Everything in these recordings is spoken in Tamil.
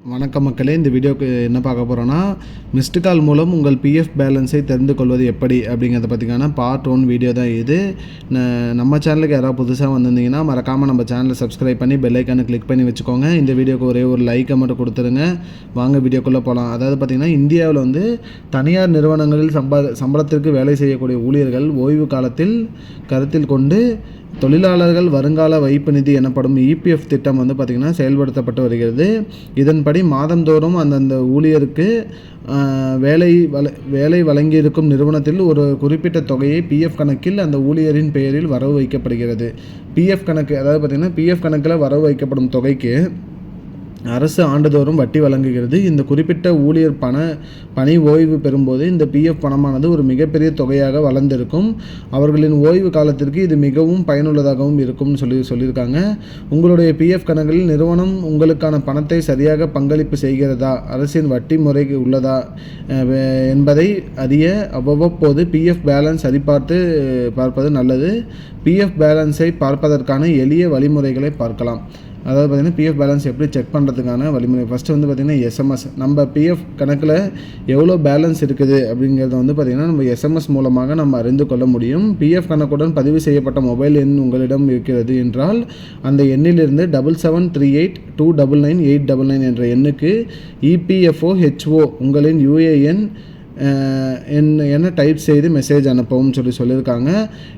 வணக்கம் மக்களே இந்த வீடியோக்கு என்ன பார்க்க போகிறோன்னா மிஸ்டு கால் மூலம் உங்கள் பிஎஃப் பேலன்ஸை தெரிந்து கொள்வது எப்படி அப்படிங்கிறத பார்த்தீங்கன்னா பார்ட் ஒன் வீடியோ தான் இது. நம்ம சேனலுக்கு யாராவது புதுசாக வந்திருந்தீங்கன்னா மறக்காமல் நம்ம சேனலை சப்ஸ்கிரைப் பண்ணி பெல் ஐக்கானை கிளிக் பண்ணி வச்சுக்கோங்க. இந்த வீடியோக்கு ஒரே ஒரு லைக்கை மட்டும் கொடுத்துருங்க. வாங்க வீடியோக்குள்ளே போகலாம் அதாவது பார்த்திங்கன்னா இந்தியாவில் வந்து தனியார் நிறுவனங்களில் சம்பா சம்பளத்திற்கு வேலை செய்யக்கூடிய ஊழியர்கள் ஓய்வு காலத்தில் கருத்தில் கொண்டு தொழிலாளர்கள் வருங்கால வைப்பு நிதி எனப்படும் இபிஎஃப் திட்டம் வந்து பார்த்திங்கன்னா செயல்படுத்தப்பட்டு வருகிறது. இதன் அதன்படி மாதந்தோறும் அந்தந்த ஊழியருக்கு வேலை வல வேலை வழங்கியிருக்கும் நிறுவனத்தில் ஒரு குறிப்பிட்ட தொகையை பிஎஃப் கணக்கில் அந்த ஊழியரின் பெயரில் வரவு வைக்கப்படுகிறது. பிஎஃப் கணக்கு அதாவது பார்த்திங்கன்னா பிஎஃப் கணக்கில் வரவு வைக்கப்படும் தொகைக்கு அரசு ஆண்டுதோறும் வட்டி வழங்குகிறது. இந்த குறிப்பிட்ட ஊழியர் பண பணி ஓய்வு பெறும்போது இந்த பிஎஃப் பணமானது ஒரு மிகப்பெரிய தொகையாக வளர்ந்திருக்கும். அவர்களின் ஓய்வு காலத்திற்கு இது மிகவும் பயனுள்ளதாகவும் இருக்கும்னு சொல்லி சொல்லியிருக்காங்க. உங்களுடைய பிஎஃப் கணக்கில் நிறுவனம் உங்களுக்கான பணத்தை சரியாக பங்களிப்பு செய்கிறதா? அரசின் வட்டி முறை உள்ளதா? என்பதை அறிய அவ்வப்போது பிஎஃப் பேலன்ஸ் சரிபார்த்து பார்ப்பது நல்லது. பிஎஃப் பேலன்ஸை பார்ப்பதற்கான எளிய வழிமுறைகளை பார்க்கலாம். அதாவது பார்த்திங்கன்னா பிஎஃப் பேலன்ஸ் எப்படி செக் பண்ணுறதுக்கான வழிமுறை. ஃபஸ்ட்டு வந்து பார்த்திங்கன்னா எஸ்எம்எஸ் நம்ம பிஎஃப் கணக்கில் எவ்வளோ பேலன்ஸ் இருக்குது அப்படிங்கிறத வந்து பார்த்திங்கன்னா நம்ம எஸ்எம்எஸ் மூலமாக நம்ம அறிந்து கொள்ள முடியும். பிஎஃப் கணக்குடன் பதிவு செய்யப்பட்ட மொபைல் எண் உங்களிடம் இருக்கிறது என்றால் அந்த எண்ணிலிருந்து double seven three eight two double nine eight double nine என்ற எண்ணுக்கு இபிஎஃப்ஓ ஹெச்ஓ உங்களின் யூஏஎன் என்ன என்ன டைப் செய்து மெசேஜ் அனுப்பவும் சொல்லி சொல்லியிருக்காங்க.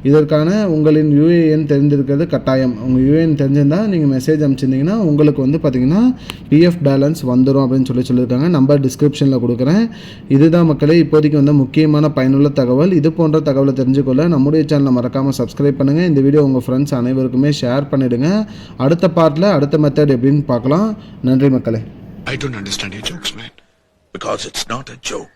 இதற்கான உங்களின் யூஏஎன் தெரிஞ்சிருக்கிறது கட்டாயம். உங்கள் யூஏஎன் தெரிஞ்சிருந்தால் நீங்கள் மெசேஜ் அனுப்பிச்சிருந்தீங்கன்னா உங்களுக்கு வந்து பார்த்தீங்கன்னா பிஎஃப் பேலன்ஸ் வந்துடும் அப்படின்னு சொல்லி சொல்லியிருக்காங்க. நம்பர் டிஸ்கிரிப்ஷனில் கொடுக்குறேன். இதுதான் மக்களே இப்போதைக்கு வந்து முக்கியமான பயனுள்ள தகவல். இது போன்ற தகவலை தெரிஞ்சுக்கொள்ள நம்முடைய சேனலை மறக்காமல் சப்ஸ்கிரைப் பண்ணுங்கள் இந்த வீடியோ உங்கள் ஃப்ரெண்ட்ஸ் அனைவருக்குமே ஷேர் பண்ணிவிடுங்க அடுத்த பார்ட்டில் அடுத்த மெத்தட் எப்படின்னு பார்க்கலாம். நன்றி மக்களே. I don't understand your jokes, man. Because it's not a joke.